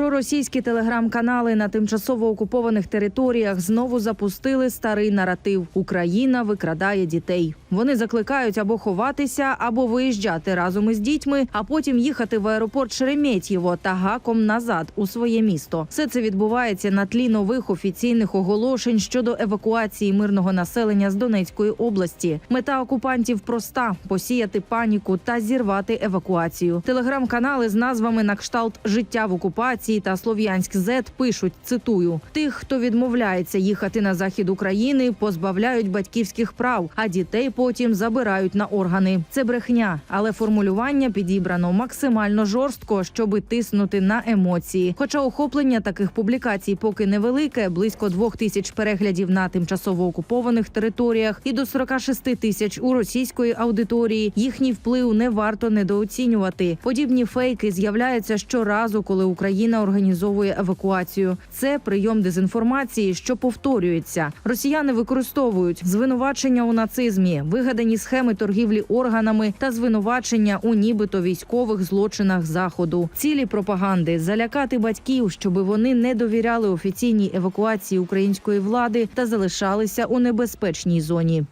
Проросійські телеграм-канали на тимчасово окупованих територіях знову запустили старий наратив: Україна викрадає дітей. Вони закликають або ховатися, або виїжджати разом із дітьми, а потім їхати в аеропорт Шереметьєво та гаком назад у своє місто. Все це відбувається на тлі нових офіційних оголошень щодо евакуації мирного населення з Донецької області. Мета окупантів проста: посіяти паніку та зірвати евакуацію. Телеграм-канали з назвами на кшталт життя в окупації та Слов'янськ Зет пишуть: цитую: тих, хто відмовляється їхати на захід України, позбавляють батьківських прав, а дітей потім забирають на органи. Це брехня, але формулювання підібрано максимально жорстко, щоби тиснути на емоції. Хоча охоплення таких публікацій поки невелике, близько двох тисяч переглядів на тимчасово окупованих територіях і до 46 тисяч у російської аудиторії. Їхній вплив не варто недооцінювати. Подібні фейки з'являються щоразу, коли Україна організовує евакуацію. Це прийом дезінформації, що повторюється. Росіяни використовують звинувачення у нацизмі, вигадані схеми торгівлі органами та звинувачення у нібито військових злочинах заходу. Цілі пропаганди залякати батьків, щоби вони не довіряли офіційній евакуації української влади та залишалися у небезпечній зоні.